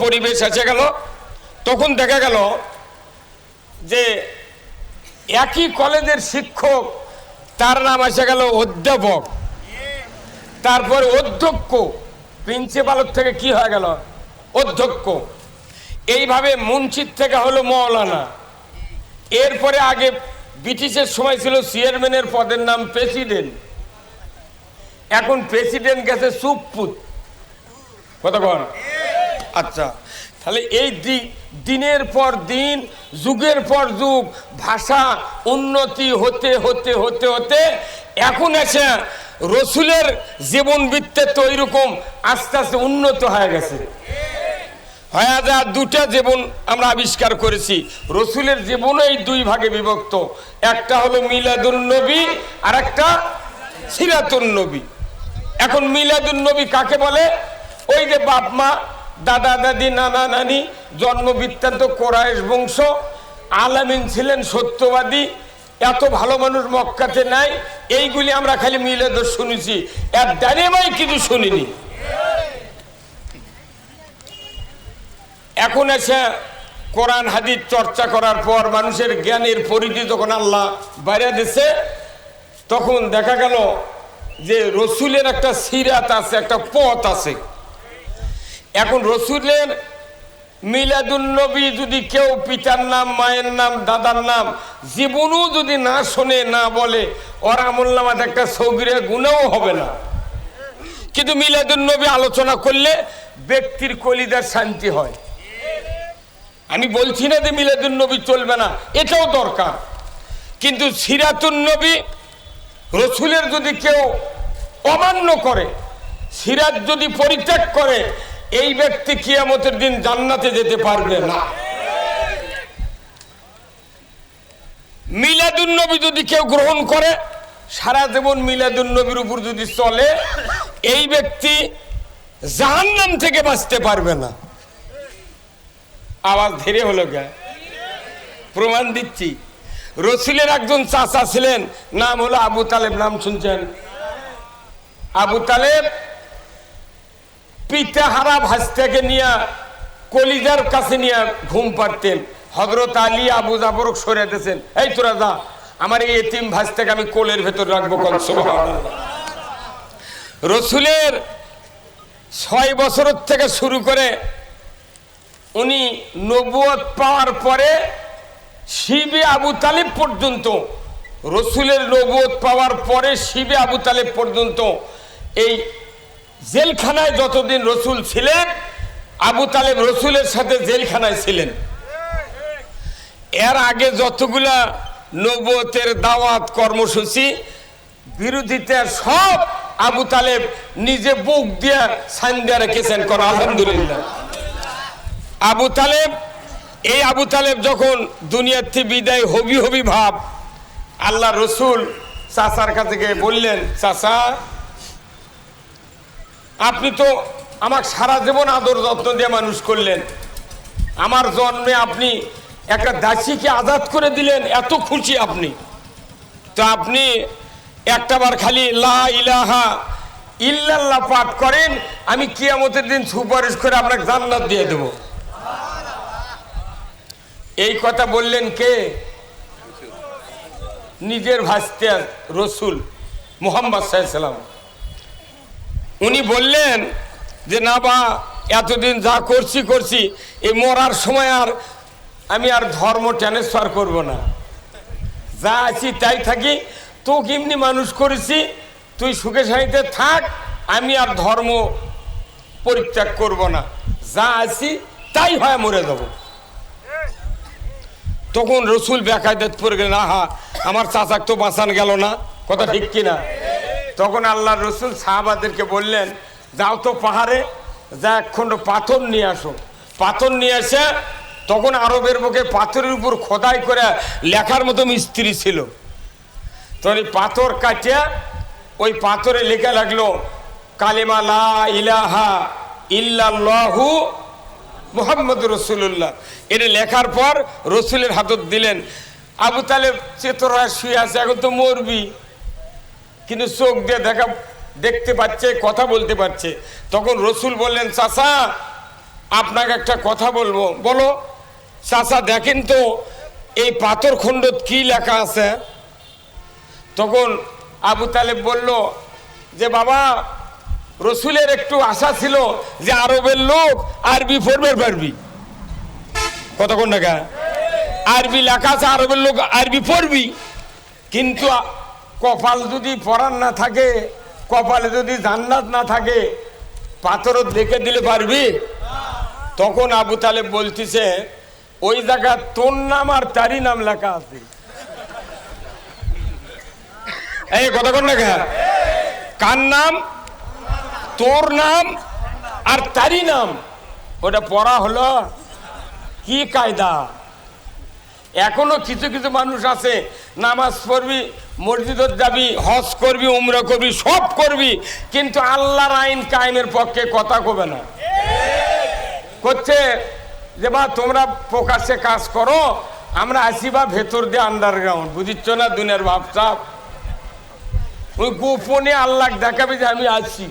পরিবেশ এসে গেল। তখন দেখা গেল যে একই কলেজের শিক্ষক, তার নাম এসে গেল অধ্যাপক। তারপর অধ্যক্ষ প্রিন্সিপালের থেকে কি হয়ে গেল? অধ্যক্ষ। এইভাবে মুন্সির থেকে হলো মৌলানা। এরপরে আগে ব্রিটিশের সময় ছিল চেয়ারম্যানের পদের নাম প্রেসিডেন্ট এখন প্রেসিডেন্ট গেছে সুপুত কতক্ষণ? আচ্ছা তাহলে এই দিনের পর দিন, যুগের পর যুগ, ভাষা উন্নতি হতে হতে হতে হতে, এখন এসে রসুলের জীবন বৃত্তে ওই রকম আস্তে আস্তে উন্নত হয়ে গেছে। হয়ে যা দুটা জীবন আমরা আবিষ্কার করেছি। রসুলের জীবনও এই দুই ভাগে বিভক্ত। একটা হলো মিলাদুল নবী আর একটা সিরাতুল নবী। এখন মিলাদুল নবী কাকে বলে? ওই যে বাপ মা দাদা, দাদি, নানা, নানি জন্ম বৃত্তান্ত কোরআশ বংশ, আলামিন ছিলেন সত্যবাদী, এত ভালো মানুষ মক্কাতে নাই, এইগুলি আমরা খালি মিলাদ শুনেছি এর ডাইনেমাই কিছু শুনিনি। এখন এসে কোরআন, হাদিস চর্চা করার পর মানুষের জ্ঞানের পরিধি যখন আল্লাহ বাইরে দিছে, তখন দেখা গেল যে রসুলের একটা সিরাত আছে, একটা পথ আছে। এখন রসুলের মিলাদুন্নবী যদি কেউ পিতার নাম, মায়ের নাম, দাদার নাম, জীবনও যদি না শোনে, না বলে, ওর আমল নামাতে একটা সৌগিরে গুণাও হবে না। কিন্তু মিলাদুন্নবী আলোচনা করলে ব্যক্তির কলিদার শান্তি হয়। আমি বলছি না যে মিলাদুন নবী চলবে না, এটাও দরকার। কিন্তু সিরাতুন নবী রসুলের যদি কেউ অমান্য করে, সিরাত যদি পরিত্যাগ করে এই ব্যক্তি কিয়ামতের দিন জান্নাতে যেতে পারবে না। মিলাদুন নবী যদি কেউ গ্রহণ করে, সারা জীবন মিলাদুন নবীর উপর যদি চলে, এই ব্যক্তি জাহান্নাম থেকে বাঁচতে পারবে না। আওয়াজ ধীরে হলো কে প্রমাণ দিচ্ছি। রসুলের একজন চাচা ছিলেন, নাম হলো আবু তালেব, নাম শুনছেন? আবু তালেব পিতাহারা ভাস্তাকে নিয়ে, কলিজার কাছে নিয়ে ঘুম পারতেন হজরত আলী আবু জাফর সরে দিয়েছেন এই তোরা যা, আমার এই এতিম ভাস্তাকে আমি কোলের ভেতর রাখব কল রসুলের ছয় বছর থেকে শুরু করে উনি নবুয়ত পাওয়ার পরে শিবে আবু তালেব পর্যন্ত, রসুলের নবুয়ত পাওয়ার পরে শিবে আবু তালেব পর্যন্ত এই জেলখানায় যতদিন রসুল ছিলেন, আবু তালেব রসুলের সাথে জেলখানায় ছিলেন। এর আগে যতগুলা নবুয়তের দাওয়াত কর্মসূচি বিরোধিতা সব আবু তালেব নিজে বুক দিয়ে সাইন দিয়ে রেখেছেন কর, আলহামদুলিল্লাহ। আবু তালেব, এই আবু তালেব যখন দুনিয়ার থেকে বিদায় হবি হবি ভাব, আল্লাহ রসুল চাচার কাছে গিয়ে বললেন, চাচা আপনি তো আমাকে সারা জীবন আদর যত্ন দিয়ে মানুষ করলেন। আমার জন্মে আপনি একটা দাসীকে আজাদ করে দিলেন, এত খুশি আপনি। তো আপনি একটাবার খালি লা ইলাহা ইল্লাল্লাহ পাঠ করেন, আমি কিয়ামতের দিন সুপারিশ করে আপনাকে জান্নাত দিয়ে দেবো। এই কথা বললেন কে? নিজের ভাস্তে রসুল মোহাম্মদ সাল্লাম উনি বললেন যে, না বা, এতদিন যা করছি করছি, এই মরার সময় আর আমি আর ধর্ম ট্রান্সফার করব না। যা আছি তাই থাকি। তো কেমনি মানুষ করেছি, তুই সুখে শান্তিতে থাক, আমি আর ধর্ম পরিত্যাগ করব না। যা আছি তাই হয় মরে যাব। তখন রসুল বেকায়দাত পড়ে গেলেন, আহা, আমার চাচাক তো বাঁচান গেল না। কথা ঠিক কিনা? তখন আল্লাহ রসুল সাহাবাদেরকে বললেন, যাও তো পাহাড়ে, যা এক খণ্ড পাথর নিয়ে আসো। পাথর নিয়ে এসে তখন আরবের বুকে পাথরের উপর খোদাই করে লেখার মতো মিস্ত্রি ছিল। তখন এই পাথর কাটিয়া ওই পাথরে লেখা লাগল, কালিমা লা ইলাহা ইল্লাল্লাহু মোহাম্মদ রসুল্লাহ এটা লেখার পর রসুলের হাতত দিলেন, আবু তালেব চেতরা শুয়ে আছে, এখন তো মরবি। কিন্তু চোখ দিয়ে দেখা, দেখতে পাচ্ছে, কথা বলতে পারছে। তখন রসুল বললেন, চাচা, আপনাকে একটা কথা বলব। বলো, চাচা, দেখেন তো, এই পাথর খণ্ডত কি লেখা আছে? তখন আবু তালেব বলল, যে বাবা, রসুলের একটু আশা ছিল যে আরবের লোক আরবি পড়বে পারবি। কতক্ষণ টাকা আরবি লেখা আছে, আরবের লোক আরবি পড়বি। কিন্তু কপাল যদি পড়ার না থাকে, কপালে যদি জান্নাত না থাকে পাথরও দেখে দিলে পারবি? তখন আবু তালেব বলতেছে, ওই জায়গা তোর নাম আর তারই নাম লেখা আছে। এই কতক্ষণ লেখা কার নাম? তোর নাম আর তারই নাম। ওটা পড়া হলো কি কায়দা? এখনও কিছু কিছু মানুষ আছে, নামাজ পড়বি মসজিদত যাবি, হজ করবি, উমরা করবি, সব করবি, কিন্তু আল্লাহর আইন কায়েমের পক্ষে কথা কবে না। করছে যে বা তোমরা প্রকাশ্যে কাজ করো, আমরা আসি বা ভেতর দিয়ে আন্ডারগ্রাউন্ড বুঝিচ্ছ না দুনিয়ার ভাবসাব ওই গোপনে আল্লাহ দেখাবে যে আমি আছি।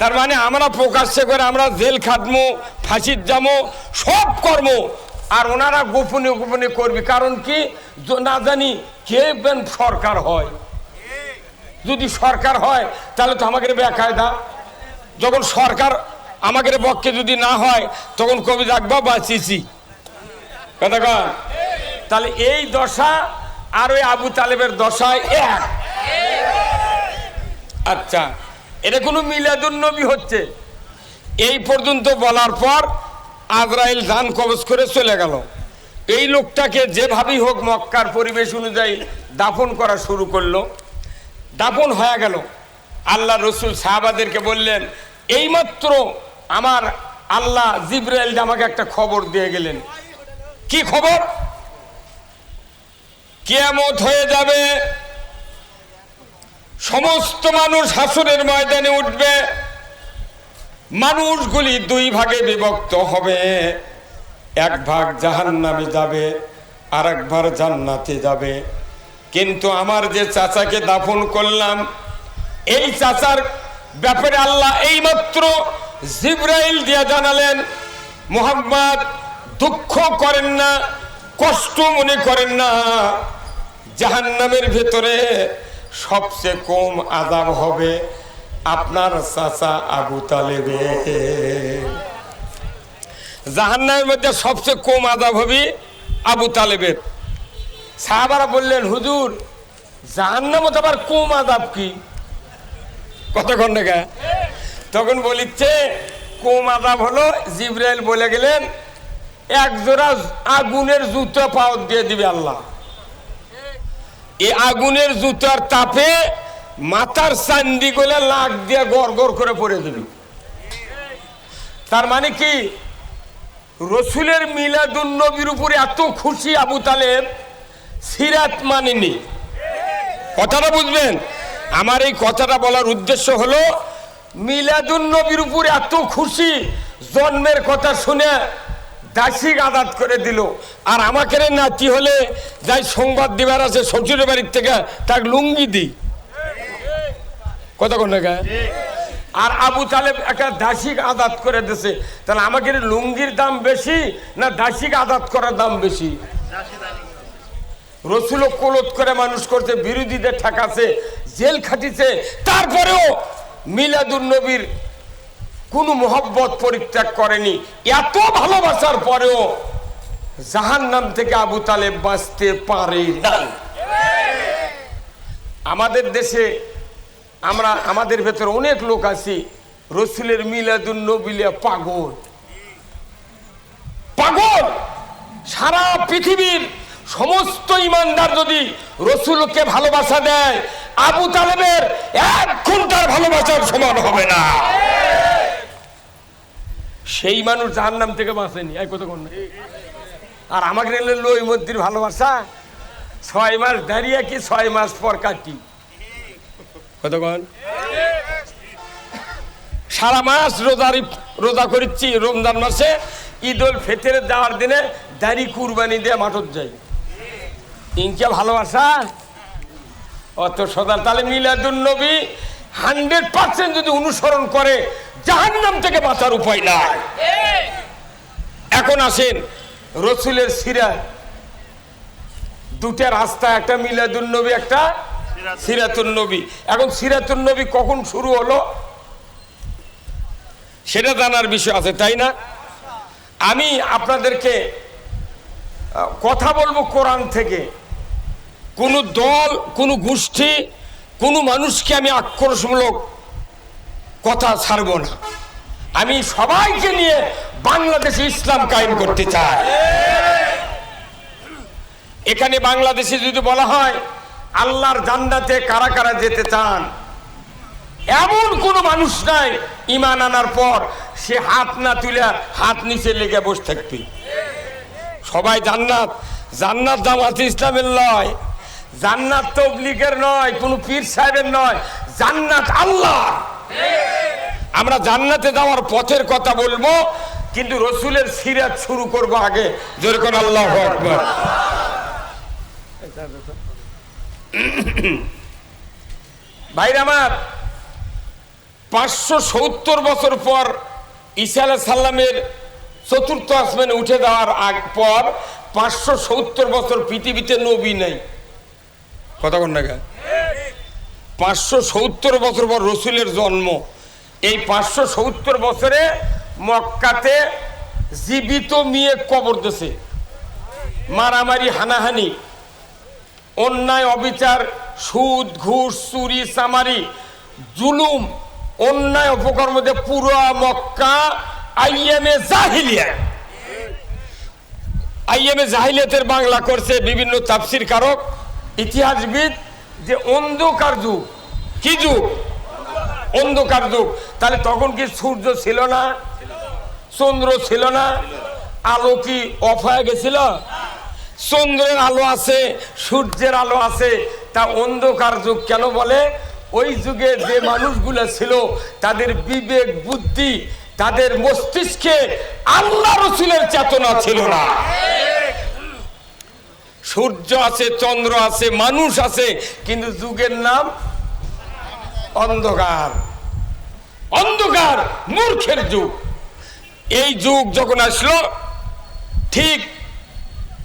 তার মানে আমরা প্রকাশ্যে করে আমরা জেল খাটমো, ফাঁসির যাব সব কর্ম। আর ওনারা গোপনে গোপনে করবে। কারণ কি? না জানি কে বেন সরকার হয়। যদি সরকার হয়, তাহলে তো আমাকে বেকায়দা যখন সরকার আমাদের পক্ষে যদি না হয়, তখন কবি রাখবা কথা কন। তাহলে এই দশা আর ওই আবু তালেবের দশায় এক। আচ্ছা এটা কোনো মিলাদুন নবী হচ্ছে। এই পর্যন্ত বলার পর আজরাইল ধান কবজ করে চলে গেল। এই লোকটাকে যেভাবেই হোক মক্কার পরিবেশ অনুযায়ী দাফন করা শুরু করল। দাফন হয়ে গেল। আল্লাহ রসুল সাহাবাদেরকে বললেন, এইমাত্র আমার আল্লাহ জিব্রাইল আমাকে একটা খবর দিয়ে গেলেন। কি খবর? কেয়ামত হয়ে যাবে। সমস্ত মানুষ হাসুরের ময়দানে উঠবে। মানুষগুলি দুই ভাগে বিভক্ত হবে। এক ভাগ জাহান নামে যাবে আর এক ভাগ জান্নাতে যাবে। কিন্তু আমার যে চাচাকে দাফন করলাম, এই চাচার ব্যাপারে আল্লাহ এইমাত্র জিব্রাইল দিয়া জানালেন, মোহাম্মদ, দুঃখ করেন না, কষ্ট মনে করেন না। জাহান্নামের ভেতরে সবচেয়ে কম আজাব হবে আপনার চাচা আবু তালেবে। জাহান্নামের মধ্যে সবচেয়ে কম আজাব হবে আবু তালেবের। সাহাবারা বললেন, হুজুর জাহান্নামত আবার কম আজাব কি? কতক্ষণ দেখা তখন বলিচ্ছে, কম আজাব হলো জিব্রাইল বলে গেলেন, এক জোড়া আগুনের জুতো পাওয়ার দিয়ে দিবে আল্লাহ। এই আগুনের জুতার তাপে মাথার চান্দি গুলা লাগ দিয়ে গড় গড় করে পড়ে দিবি। তার মানে কি? রসুলের মিলাদুন নবীর উপরে এত খুশি আবু তালেব, সিরাত মানেনি। কথাটা বুঝবেন? আমার এই কথাটা বলার উদ্দেশ্য হলো, মিলাদুন নবীর উপর এত খুশি জন্মের কথা শুনে দাসী আদাত করে দিল। আর আমাকে নাতি হলে যাই সংবাদ দিবার আছে, শ্বশুরের বাড়ির থেকে তাক লুঙ্গি দিই। কতক্ষণ টাকা আর আবু তালেব একটা দাসিক আদাত করে দিছে। তাহলে আমাকে লুঙ্গির দাম বেশি না দাসিক আদাত করার দাম বেশি? রসুল কোলত করে মানুষ করছে বিরোধীদের ঠেকাছে জেল খাটিছে তারপরেও মিলাদুন নবীর কোনো মোহব্বত পরিত্যাগ করেনি। এত ভালোবাসার পরেও জাহান নাম থেকে আবু তালেব বাঁচতে পারে না। আমাদের দেশে আমরা আমাদের ভেতরে অনেক লোক আছি। রসুলের মিলাদুন নবিলিয়া পাগল। পাগল! সারা পৃথিবীর সমস্ত ইমানদার যদি রসুলকে ভালোবাসা দেয়, আবু তালেবের এক ঘণ্টার ভালোবাসার সমান হবে না। সেই মানুষ যার নাম থেকে বাঁচেনি। এই কত কোন আর আমাকে রেলে লই মন্দির ভালোবাসা ছয় মাস দাঁড়িয়ে কি ছয় মাস পর কাটি? কতক্ষণ? সারা মাস রোজারি রোজা করেছি রমজান মাসে। ঈদ উল ফেতের যাওয়ার দিনে দাড়ি কুরবানি দিয়ে মাঠত যাই। ইনকে ভালোবাসা? অত সদা তাহলে মিলাদুন নবী হান্ড্রেড পার্সেন্ট যদি অনুসরণ করে, জাহান্নাম থেকে বাঁচার উপায় নাই। এখন আসেন রসুলের সিরায় দুটা রাস্তা, একটা মিলাদুল নবী, একটা সিরাতুল নবী। এখন সিরাতুল নবী কখন শুরু হলো? সেটা জানার বিষয় আছে, তাই না? আমি আপনাদেরকে কথা বলব কোরআন থেকে। কোনো দল, কোনো গোষ্ঠী, কোনো মানুষকে আমি আক্রোশমূলক কথা ছাড়বো না। আমি সবাইকে নিয়ে বাংলাদেশে ইসলাম কায়েম করতে চাই। এখানে বাংলাদেশে যদি বলা হয় আল্লাহর জান্নাতে কারা কারা যেতে চান? এমন কোনো মানুষ নাই ইমান আনার পর সে হাত না তুলে হাত নিচে লেগে বসে থাকবে। সবাই জান্নাত। জান্নাত জামাত ইসলামের নয় জান্নাত তবলিগের নয়, কোনো পীর সাহেবের নয়। জান্নাত আল্লাহ। আমরা জান্নাতে যাওয়ার পথের কথা বলব, কিন্তু রসুলের সিরাত শুরু করব আগে। যেরকম আল্লাহ আকবর। ভাইরা আমার, পাঁচশো সত্তর বছর পর ঈসা আলাহ সাল্লামের চতুর্থ আসমানে উঠে যাওয়ার আগ পর পাঁচশো সত্তর বছর পৃথিবীতে নবী নেই। কথা কোন না পাঁচশো সত্তর বছর পর রসুলের জন্ম। এই পাঁচশো সত্তর বছরে মক্কাতে জীবিত মেয়ে কবর দেশে মারামারি, হানাহানি অন্যায়, অবিচার, সুদ, ঘুষ, চুরি, চামারি, জুলুম, অন্যায় অপকর্মতে পুরো মক্কা আইএমএ জাহিলিয়া। আইএমএ জাহিলিয়াতের বাংলা করছে বিভিন্ন তাফসির কারক, ইতিহাসবিদ যে অন্ধকার যুগ। কি যুগ? অন্ধকার যুগ। তাহলে তখন কি সূর্য ছিল না? চন্দ্র ছিল না? আলো কি অফ হয়ে গেছিল? চন্দ্রের আলো আছে, সূর্যের আলো আছে, তা অন্ধকার যুগ কেন বলে? ওই যুগে যে মানুষগুলো ছিল, তাদের বিবেক, বুদ্ধি, তাদের মস্তিষ্কে আল্লাহ রসুলের চেতনা ছিল না। সূর্য আছে, চন্দ্র আছে, মানুষ আছে, কিন্তু যুগের নাম অন্ধকার। অন্ধকার মূর্খের যুগ। এই যুগ যখন আসলো, ঠিক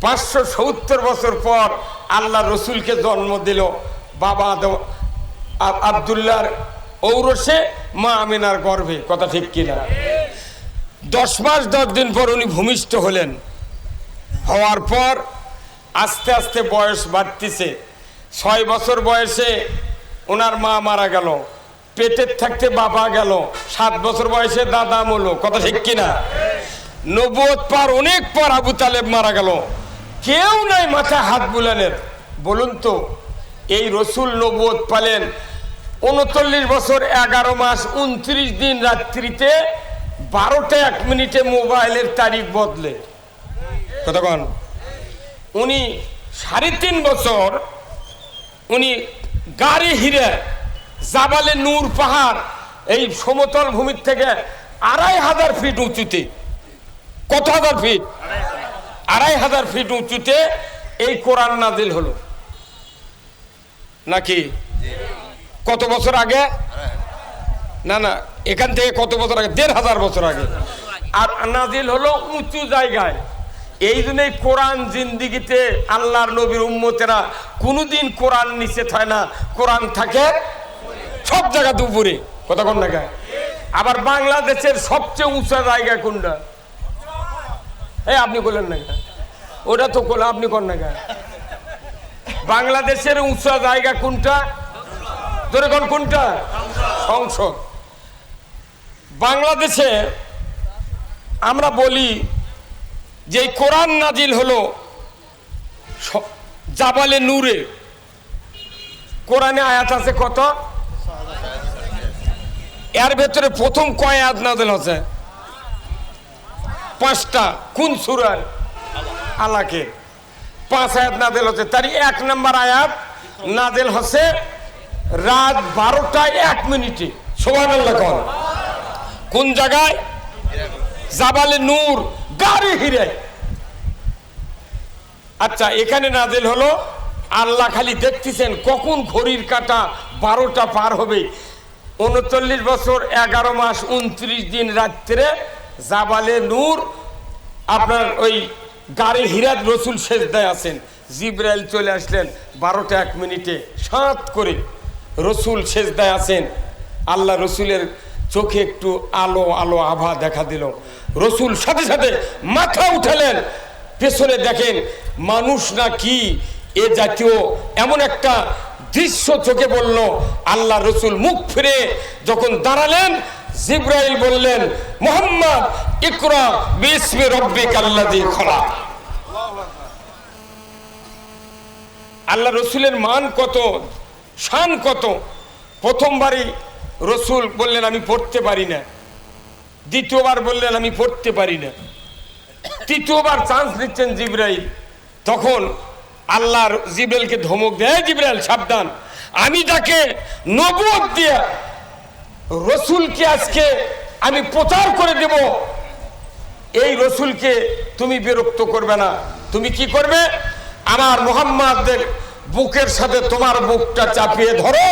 পাঁচশো সত্তর বছর পর আল্লাহ রসুলকে জন্ম দিল। বাবা আদম- আব- ঔরসে মা আমিনার গর্ভে, কথা ঠিক কিনা? দশ মাস, দশ দিন পর উনি ভূমিষ্ঠ হলেন। হওয়ার পর আস্তে আস্তে বয়স বাড়তিছে। ছয় বছর বয়সে ওনার মা মারা গেল। পেটের থাকতে বাবা গেল। সাত বছর বয়সে দাদা মলো, কথা ঠিক কিনা? নব্বত পার অনেক পর আবু তালেব মারা গেল। কেউ নাই মাথায় হাত বুলানের। বলুন তো, এই রসুল নব্বত পালেন উনচল্লিশ বছর, এগারো মাস, উনত্রিশ দিন রাত্রিতে বারোটা এক মিনিটে মোবাইলের তারিখ বদলে। কতক্ষণ উনি সাড়ে তিন বছর, উনি গাড়ি হিরে, জাবালে নূর পাহাড়, এই সমতল ভূমির থেকে আড়াই হাজার ফিট উঁচুতে। কত হাজার ফিট? আড়াই হাজার ফিট উঁচুতে এই কোরআন নাজিল হলো। নাকি? কত বছর আগে? না না, এখান থেকে কত বছর আগে? দেড় হাজার বছর আগে। আর নাজিল হলো উঁচু জায়গায়। এই জন্যই কোরআন জিন্দিগিতে আল্লাহর নবীর উম্মতেরা কোনোদিন কোরআন নিচে হয় না। কোরআন থাকে সব জায়গা উপরে কথা কোন জায়গায় আবার বাংলাদেশের সবচেয়ে উঁচা জায়গা কোনটা? এই আপনি বললেন না? ওটা তো কোলা আপনি কোন না কেন? বাংলাদেশের উঁচা জায়গা কোনটা? ধরে কোন কোনটা? সংসদ বাংলাদেশে আমরা বলি যে কোরআন নাজিল হলো জাবালে নূরে। কোরআনে আয়াত আছে কত? এর ভেতরে প্রথম কয় আয়াত নাজিল হচ্ছে? পাঁচটা। কোন সুরার আলাকে। পাঁচ আয়াত নাজিল হচ্ছে। তার এক নম্বর আয়াত নাজিল হচ্ছে রাত বারোটায় এক মিনিটে। সোহান কোন। জায়গায়? জাবালে নূর, গাড়ি হিরে। আচ্ছা এখানে নাজেল হলো, আল্লাহ খালি দেখতেছেন কখন ঘড়ির কাটা বারোটা পার হবে। উনচল্লিশ বছর, এগারো মাস, উনত্রিশ দিন রাত্রে জাবালে নূর, আপনার ওই গাড়ি হিরাত রসুল সেজদায় আছেন। জিব্রাইল চলে আসলেন বারোটা এক মিনিটে, সাত করে রসুল সেজদায় আছেন। আল্লাহ রসুলের চোখে একটু আলো আলো, আভা দেখা দিল। রসুল সাথে সাথে মাথা উঠালেন। পেছনে দেখেন মানুষ না কি, এ জাতীয় এমন একটা দৃশ্য চোখে বলল আল্লাহ রসুল মুখ ফিরে যখন দাঁড়ালেন জিব্রাইল বললেন, মোহাম্মদ, ইকরা বিসমি রব্বিক আল্লাযী খলাক। আল্লাহ রসুলের মান কত, শান কত? প্রথমবারই রসুল বললেন, আমি পড়তে পারি না। দ্বিতীয়বার বললেন, আমি পড়তে পারি না। তৃতীয়বার চান্স নিচ্ছেন জিব্রাইল। তখন আল্লাহ জিব্রাইলকে ধমক দেয়, "এই জিব্রাইল, সাবধান। আমি তাকে নবুয়ত দিয়ে রসুলকে আজকে আমি প্রচার করে দেব। এই রসুলকে তুমি বিরক্ত করবে না। তুমি কি করবে? আমার মোহাম্মদের বুকের সাথে তোমার বুকটা চাপিয়ে ধরো।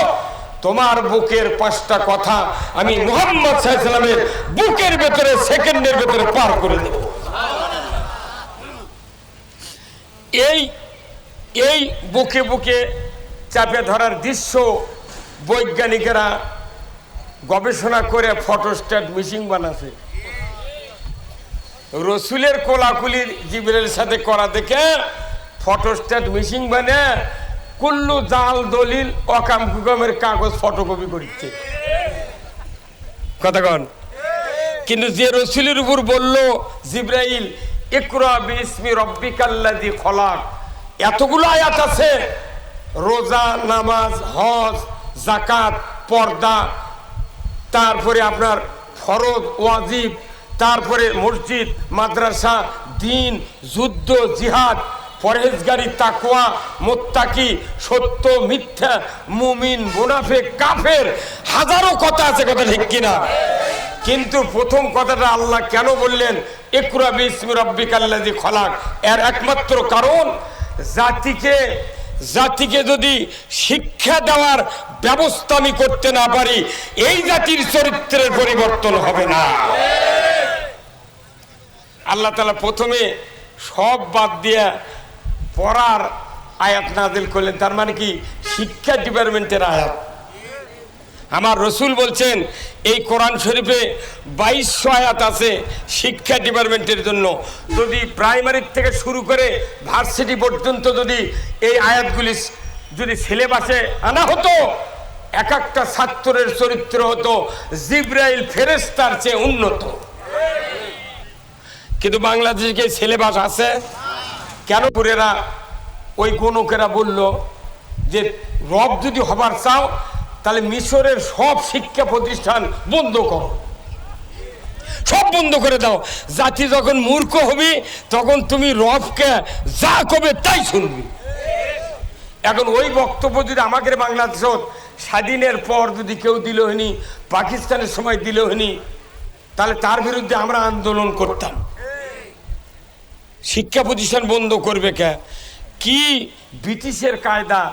তোমার বুকের পাঁচটা কথা আমি মোহাম্মদ সাল্লামের বুকের ভেতরে সেকেন্ডের ভেতরে পার করে দেব। এই এই বুকে বুকে চাপে ধরার দৃশ্য বৈজ্ঞানিকেরা গবেষণা করে ফটোস্ট্যাট মিশিং বানাছে। রসুলের কোলাকুলির জিবরের সাথে করা দেখে ফটোস্ট্যাট মিশিং বানে কুল্লু জাল দলিল অকাম কুকামের কাগজ ফটোকপি কতক্ষণ কিন্তু যে রসুলের উপর বলল, জিব্রাইল, ইকরা বিসমি রব্বিকাল্লাযী খলাক। এতগুলো আয়াত আছে। রোজা, নামাজ, হজ জাকাত পর্দা তারপরে আপনার ফরজ, ওয়াজিব, তারপরে মসজিদ, মাদ্রাসা, দিন, যুদ্ধ, জিহাদ, পরহেজগারি তাকুয়া মোত্তাকি, সত্য, মিথ্যা, মুমিন, মুনাফেক, কাফের, হাজারো কথা আছে কথা ঠিক কিনা। কিন্তু প্রথম কথাটা আল্লাহ কেন বললেন? একরা বিসমি রব্বিকাল্লাযী খলাক। এর একমাত্র কারণ, জাতিকে জাতিকে যদি শিক্ষা দেওয়ার ব্যবস্থা আমি করতে না পারি, এই জাতির চরিত্রের পরিবর্তন হবে না। আল্লাহ তালা প্রথমে সব বাদ দিয়ে পড়ার আয়াত নাজিল করলেন। তার মানে কি? শিক্ষা ডিপার্টমেন্টের আয়াত। আমার রসুল বলছেন, এই কোরআন শরীফে বাইশশো আয়াত আছে শিক্ষা ডিপার্টমেন্টের জন্য। যদি প্রাইমারি থেকে শুরু করে ভার্সিটি পর্যন্ত যদি এই আয়াতগুলি যদি সিলেবাসে আনা হতো, এক একটা ছাত্রের চরিত্র হতো, জিব্রাইল ফেরেস্তার চেয়ে উন্নত। কিন্তু বাংলাদেশে কি সিলেবাস আছে? কেন পুরেরা ওই গণকেরা বলল যে রব যদি হবার চাও তাহলে মিশরের সব শিক্ষা প্রতিষ্ঠান বন্ধ করো। সব বন্ধ করে দাও। জাতি যখন মূর্খ হবি, তখন তুমি রবকে যা কবে তাই শুনবি। এখন ওই বক্তব্য যদি আমাদের বাংলাদেশ স্বাধীনের পর যদি কেউ দিল হয়নি, পাকিস্তানের সময় দিল হয়নি, তাহলে তার বিরুদ্ধে আমরা আন্দোলন করতাম। শিক্ষা প্রতিষ্ঠান বন্ধ করবে কে? কি ব্রিটিশের কায়দা,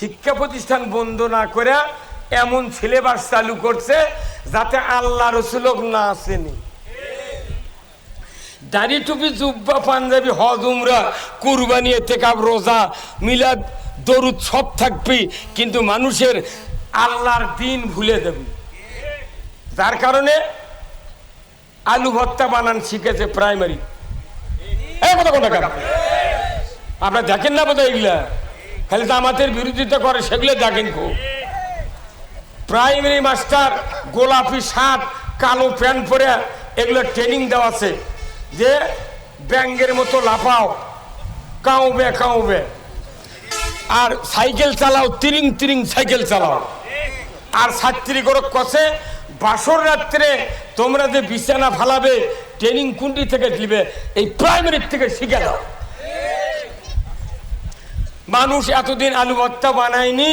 শিক্ষা প্রতিষ্ঠান বন্ধ না করে এমন সিলেবাস চালু করছে যাতে আল্লাহ রসুলক না আসেনি। দাড়ি টুপি, জুব্বা, পাঞ্জাবি, হজ, উমরা, কুরবানি, এতেকাব, রোজা, মিলাদ, দরুদ সব থাকবি, কিন্তু মানুষের আল্লাহর দিন ভুলে দেবে। যার কারণে আলু ভত্তা বানান শিখেছে প্রাইমারি। আপনার দেখেন না বোধহয় এগুলা? খালি জামাতের বিরোধিতা করে, সেগুলো দেখেন খুব। প্রাইমারি মাস্টার গোলাপি শার্ট, কালো প্যান্ট পরে এগুলো ট্রেনিং দেওয়া আছে। যে ব্যাঙ্গের মতো লাফাও, কাউবে কাউবে। আর সাইকেল চালাও, তিরিং তিরিং সাইকেল চালাও। আর ছাত্রী করে কষে বাসর রাত্রে তোমরা যে বিছানা ফালাবে ট্রেনিং কুন্ডি থেকে দিবে, এই প্রাইমারি থেকে শিখে দাও। মানুষ এতদিন আলু ভর্তা বানায়নি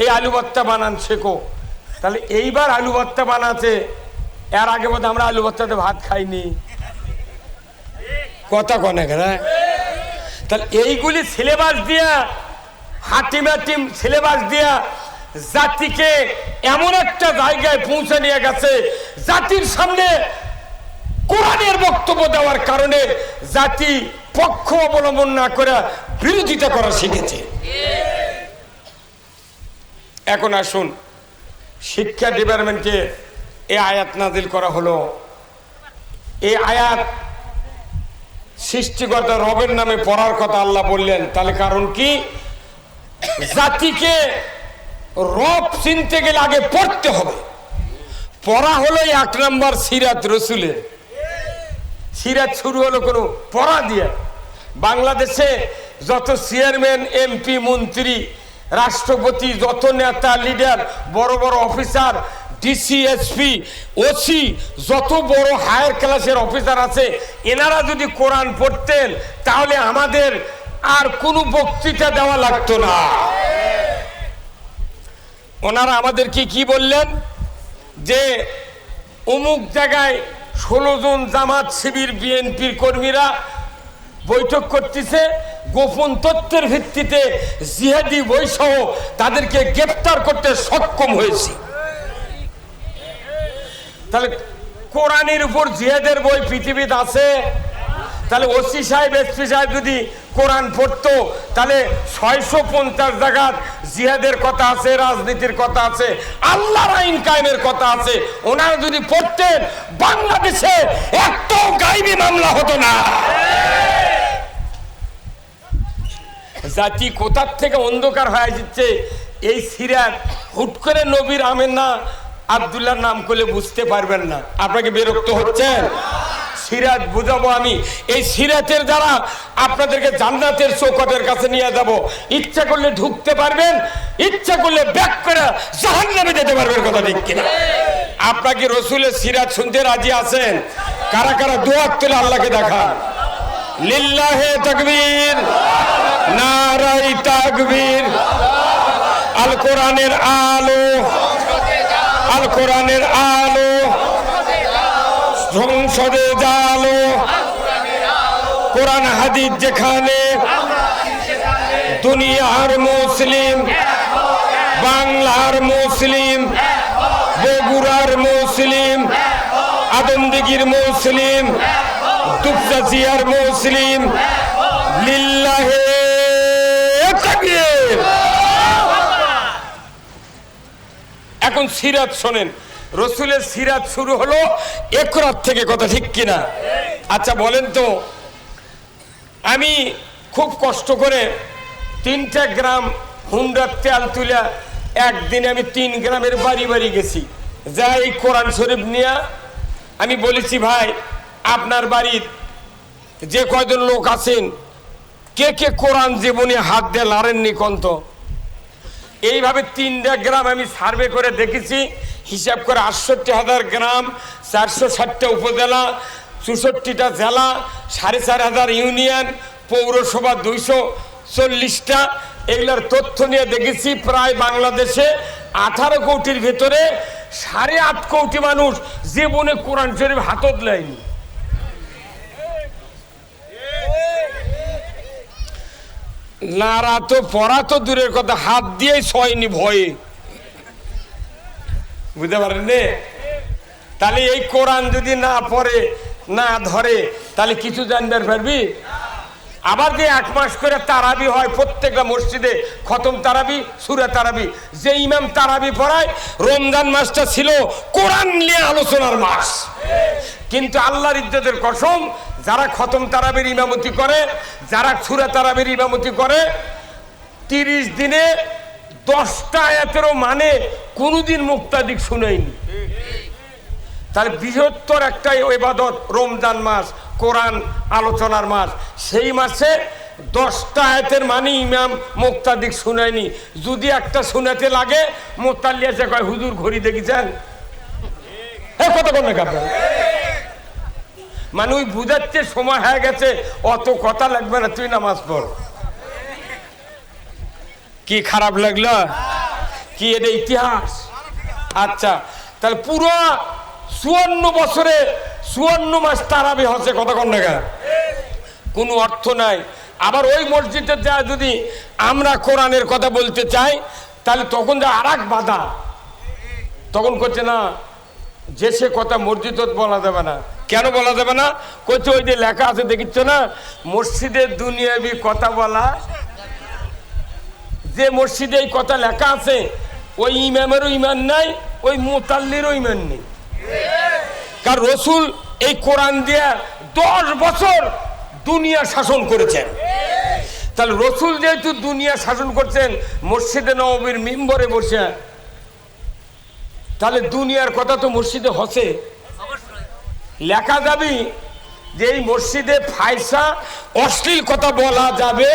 এই আলু ভর্তা বানান শেখো তাহলে এইবার আলু ভর্তা বানাতে, এর আগে বোধ আমরা আলু ভর্তাতে ভাত খাইনি। কথা কনে হ্যাঁ? তাহলে এইগুলি সিলেবাস দিয়া হাটিমা টিম সিলেবাস দিয়া জাতিকে এমন একটা জায়গায় পৌঁছে নিয়ে গেছে, জাতির সামনে কোরআনের বক্তব্য দেওয়ার কারণে জাতি পক্ষ অবলম্বন না করে বিরোধিতা করা শিখেছে। এখন আসুন। শিক্ষা ডিপার্টমেন্টে এই আয়াত নাজিল করা হলো। এই আয়াত সৃষ্টিকর্তা রবের নামে পড়ার কথা আল্লাহ বললেন। তাহলে কারণ কি? জাতিকে রব চিনতে গেলে আগে পড়তে হবে। পড়া হলো এক নম্বর সিরাত রসুলের। সিরাত শুরু হলো কোনো পড়া দিয়ে। বাংলাদেশে যত চেয়ারম্যান, এমপি, মন্ত্রী রাষ্ট্রপতি যত নেতা লিডার বড় বড় অফিসার ডিসিএসপি ওসি যত বড় হায়ার ক্লাসের অফিসার আছে, এনারা যদি কোরআন পড়তেন, তাহলে আমাদের আর কোনো বক্তৃতা দেওয়া লাগতো না। ওনারা আমাদেরকে কি বললেন? যে অমুক জায়গায় ষোলো জন জামাত শিবির বিএনপির কর্মীরা বৈঠক করতেছে গোপন তথ্যের ভিত্তিতে জিহাদি বৈসহ তাদেরকে গ্রেপ্তার করতে সক্ষম হয়েছি। তাহলে কোরআনের উপর জিহাদের বই পৃথিবীতে আছে। তাহলে ওসি সাহেব, এসপি সাহেব যদি কোরআন পড়তো, তাহলে ছয়শো পঞ্চাশ জায়গার জিহাদের কথা আছে, রাজনীতির কথা আছে, আল্লাহর আইন কায়েমের কথা আছে। ওনারা যদি পড়তেন, বাংলাদেশে একটাও গাইবি মামলা হতো না। জাতি কোথার থেকে অন্ধকার হয়ে যাচ্ছে? এই সিরাত হুট করে নবীর আমের না আবদুল্লাহর নাম করলে বুঝতে পারবেন না। আপনাকে বিরক্ত হচ্ছেন সিরাত বুঝাবো আমি। এই সিরাতের দ্বারা আপনাদেরকে জান্নাতের চৌকটের কাছে নিয়ে যাব। ইচ্ছা করলে ঢুকতে পারবেন, ইচ্ছা করলে ব্যাক করে জাহান্নামে যেতে পারবেন, কথা ঠিক কিনা? আপনাকে রসুলের সিরাত শুনতে রাজি আছেন? কারা কারা দোয়াত তুলে আল্লাহকে দেখান? লিল্লাহে তাকবীর, নারাই তাকবীর। আল কোরআনের আলো আল কোরআনের আলো সংসদে জালো। কোরআন, হাদিস যেখানে দুনিয়ার মুসলিম, বাংলার মুসলিম, বগুড়ার মুসলিম, আদমদিগির মুসলিম দুপচাচিয়ার মুসলিম, লিল্লাহে তাকবীর। এখন সিরাত শোনেন, রসুলের সিরাত শুরু হলো একরাত থেকে, কথা ঠিক কিনা? আচ্ছা বলেন তো, আমি খুব কষ্ট করে তিনটা গ্রাম হুন্ডার তেল তুলে একদিনে আমি তিন গ্রামের বাড়ি বাড়ি গেছি। যা এই কোরআন শরীফ নিয়ে, আমি বলেছি, ভাই আপনার বাড়ির যে কয়জন লোক আছেন, কে কে কোরআন জীবনে হাত দিয়ে লাড়েননি কন্ত? এইভাবে তিনটা গ্রাম আমি সার্ভে করে দেখেছি, হিসাব করে আটষট্টি হাজার গ্রাম, চারশো ষাটটা উপজেলা, চৌষট্টিটা জেলা, সাড়ে চার হাজার ইউনিয়ন, পৌরসভা দুইশো চল্লিশটা। এগুলোর তথ্য নিয়ে দেখেছি, প্রায় বাংলাদেশে আঠারো কোটির ভেতরে সাড়ে আট কোটি মানুষ জীবনে কোরআন শরীফ হাতত নেয়নি। নারা তো, পড়া তো দূরের কথা, হাত দিয়েই ছয়নি ভয়ে। বুঝতে পারেন রে তাহলে এই কোরআন যদি না পড়ে, না ধরে, তাহলে কিছু জানবার পারবি? আবার যে এক মাস করে তারাবি হয়, প্রত্যেকটা মসজিদে খতম তারাবি, সুরে তারাবি। যে ইমাম তারাবি পড়ায়, রমজান মাসটা ছিল কোরআন নিয়ে আলোচনার মাস। কিন্তু আল্লাহর ইজ্জতের কসম, যারা খতম তারাবির ইমামতি করে, যারা সুরা তারাবির ইমামতি করে, তিরিশ দিনে দশটা আয়াতেরও মানে কোনোদিন মুক্তাদিক শুনেইনি তার বৃহত্তর একটাই ইবাদত, রমজান মাস, কোরআন আলোচনার মাস। সেই মাসে দশটা আয়াতের মানে ইমাম মুক্তাদিক শুনায়নি যদি একটা শুনাতে লাগে মোত্তাল্লিয়াছে কয়, হুজুর ঘড়ি দেখেছেন? হ্যাঁ কত কোন আপনার? মানে ওই বুঝাচ্ছে, সময় হয়ে গেছে, অত কথা লাগবে না, তুই নামাজ পড়। কি খারাপ লাগল? কি এটা ইতিহাস? আচ্ছা তাহলে পুরো চুয়ান্ন বছরে চুয়ান্ন মাস তারাবি হচ্ছে কতক্ষণ টাকা কোনো? অর্থ নাই। আবার ওই মসজিদে যা যদি আমরা কোরআনের কথা বলতে চাই, তাহলে তখন যা আর বাধা। তখন করছে না, যে সে কথা মসজিদ বলা যাবে না। কেন বলা যাবে না? করছে ওই যে লেখা আছে, দেখিচ্ছ না? মসজিদের দুনিয়াবি কথা বলা। যে মসজিদে এই কথা লেখা আছে, ওই ইমামেরও ইমান নাই, ওই মোতাল্লিরও ইমান নেই। কারণ রসুল এই কোরআন দিয়ে দশ বছর দুনিয়া শাসন করেছেন। তাহলে রসুল যেহেতু দুনিয়া শাসন করছেন, মসজিদে নবীর মিম্বরে বসে, তাহলে দুনিয়ার কথা তো মসজিদে হসে। লেখা যাবি যে এই মসজিদে ফাইসা অশ্লীল কথা বলা যাবে।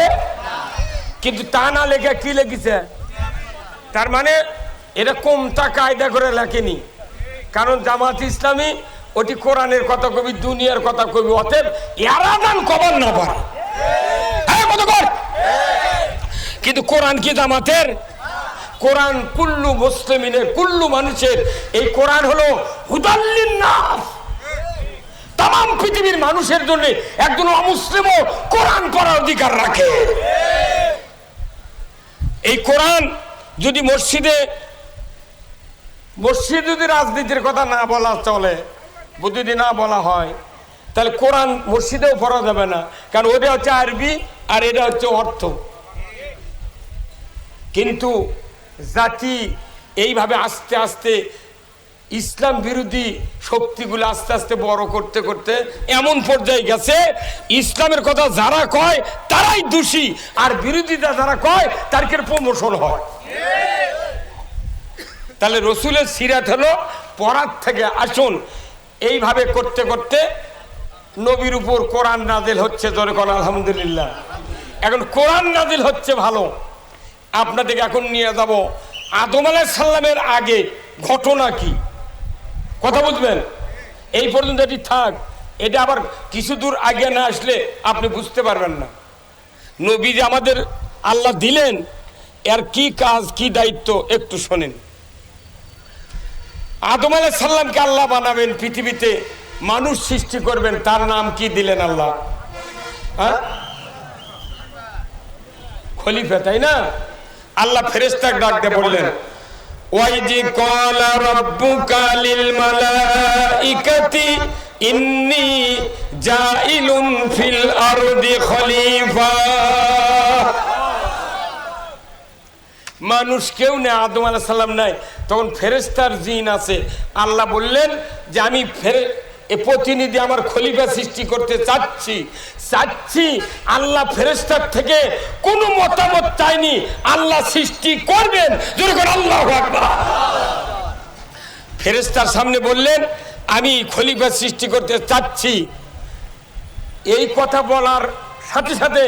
কিন্তু তা না লেখা কি লেগেছে তার মানে এটা কমতা কায়দা করে লেখেনি। কারণ জামাত ইসলামী ওটি কোরআনের কথা কবি, দুনিয়ার কথা কবি, অতএব এরাদান কবর না পারে হ্যাঁ কিন্তু কোরআন কি জামাতের? কোরআন কুল্লু মুসলিমিনের, কুল্লু মানুষের। এই কোরআন হলো হুদাল্লিন নাস তাম পৃথিবীর মানুষের জন্য একজন অমুসলিমও কোরআন পড়ার অধিকার রাখে। এই কোরআন যদি মসজিদে মসজিদ যদি রাজনীতির কথা না বলা চলে যদি না বলা হয়, তাহলে কোরআন মসজিদেও পড়া যাবে না। কারণ ওটা হচ্ছে আরবি আর এটা হচ্ছে অর্থ। কিন্তু জাতি এইভাবে আস্তে আস্তে ইসলাম বিরোধী শক্তিগুলো আস্তে আস্তে বড় করতে করতে এমন পর্যায়ে গেছে, ইসলামের কথা যারা কয় তারাই দোষী, আর বিরোধিতা যারা কয় তারকের প্রমোশন হয়? তাহলে রসুলের সিরাত হলো পড়ার থেকে আসুন। এইভাবে করতে করতে নবীর উপর কোরআন নাজিল হচ্ছে, জোরে কোন আলহামদুলিল্লাহ। এখন কোরআন নাজিল হচ্ছে ভালো। আপনাদেরকে এখন নিয়ে যাব। আদম সাল্লামের আগে ঘটনা কি? কথা বুঝবেন? এই পর্যন্ত এটি থাক। এটা আবার কিছু দূর আগে না আসলে আপনি বুঝতে পারবেন না। নবী যে আমাদের আল্লাহ দিলেন, এর কি কাজ, কি দায়িত্ব একটু শোনেন। আদম আলাহ সাল্লামকে আল্লাহ বানাবেন পৃথিবীতে। মানুষ সৃষ্টি করবেন, তার নাম কি দিলেন আল্লাহ? হ্যাঁ? খলিফা, তাই না? আল্লাহ ফেরেস্তাক ডাক দিয়ে বললেন, ওয়াইজি ক্বালা রাব্বুকা লিল মালাইকাতি, ইন্নী জাইলুন ফিল আরদি খলিফা। মানুষ কেউ নেই, আদম আলাহ সাল্লাম নাই। তখন ফেরেস্তার জিন আছে। আল্লাহ বললেন যে, আমি ফেরে, এ প্রতিনিধি আমার খলিফা সৃষ্টি করতে চাচ্ছি। চাচ্ছি আল্লাহ ফেরেস্তার থেকে কোনো মতামত চাইনি। আল্লাহ সৃষ্টি করবেন। আল্লাহ ফেরেস্তার সামনে বললেন, আমি খলিফা সৃষ্টি করতে চাচ্ছি। এই কথা বলার সাথে সাথে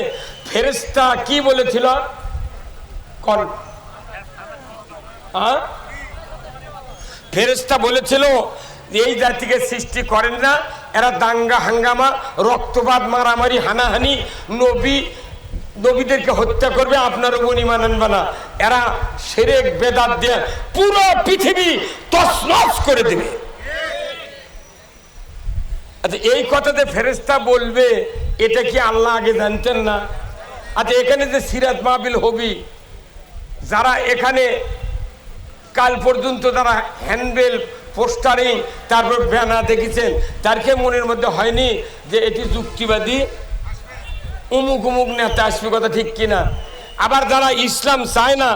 ফেরেস্তা কি বলেছিল? হ্যাঁ? ফেরেস্তা বলেছিল, এই জাতিকে সৃষ্টি করেন না। এরা দাঙ্গা, হাঙ্গামা রক্তপাত মারামারি, হানাহানি, নবী, নবীদেরকে হত্যা করবে, আপনার বনি মানানবে না। এরা সেরেক, বেদাত দিয়ে পুরো পৃথিবী তছনছ করে দেবে। আচ্ছা এই কথাতে ফেরেস্তা বলবে, এটা কি আল্লাহ আগে জানতেন না? আচ্ছা এখানে যে সিরাত মাহবিল হবি, যারা এখানে কাল পর্যন্ত তারা হ্যান্ডবেল, পোস্টারিং, তারপর ব্যানার দেখেছেন। তারকে মনের মধ্যে হয়নি যে এটি যুক্তিবাদী। উমুক উমুক নেতা আসবে কথা ঠিক কিনা। আবার যারা ইসলাম চায় না,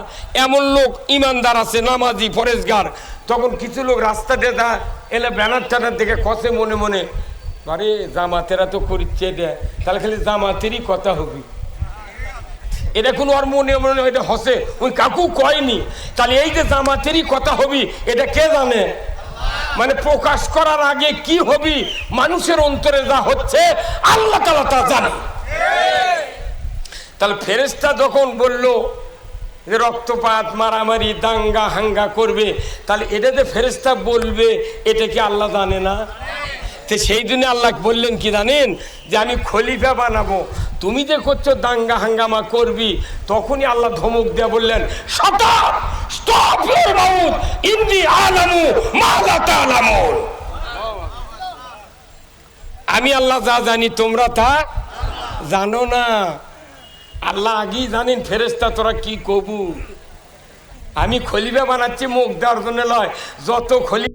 এমন লোক ইমানদার আছে, নামাজি, ফরেজগার, তখন কিছু লোক রাস্তা দিয়ে এলে ব্যানার ট্যানার দেখে কষে মনে মনে আরে জামাতেরা তো করিচ্ছে এটা, তাহলে খালি জামাতেরই কথা হবে। এটা কোনো ওর মনে মনে এটা হসে, ওই কাকু কয়নি। তাহলে এই যে জামাতেরই কথা হবি, এটা কে জানে? মানে প্রকাশ করার আগে কি হবি? মানুষের অন্তরে যা হচ্ছে, আল্লাহ তালা তা জানে। তাহলে ফেরেস্তা যখন বলল যে রক্তপাত, মারামারি, দাঙ্গা, হাঙ্গা করবে, তাহলে এটা যে ফেরেস্তা বলবে, এটা কি আল্লাহ জানে না? তো সেই জন্য আল্লাহ বললেন কি জানেন? যে আমি খলিফা বানাবো। তুমি যে করছ দাঙ্গা হাঙ্গামা করবি, তখনই আল্লাহ ধমক দিয়ে বললেন আমি আল্লাহ যা জানি তোমরা তা জানো না। আল্লাহ আগেই জানেন ফেরেস্তা তোরা কি কবু। আমি খলিফা বানাচ্ছি, মুখ দেওয়ার জন্য লয়। যত খলি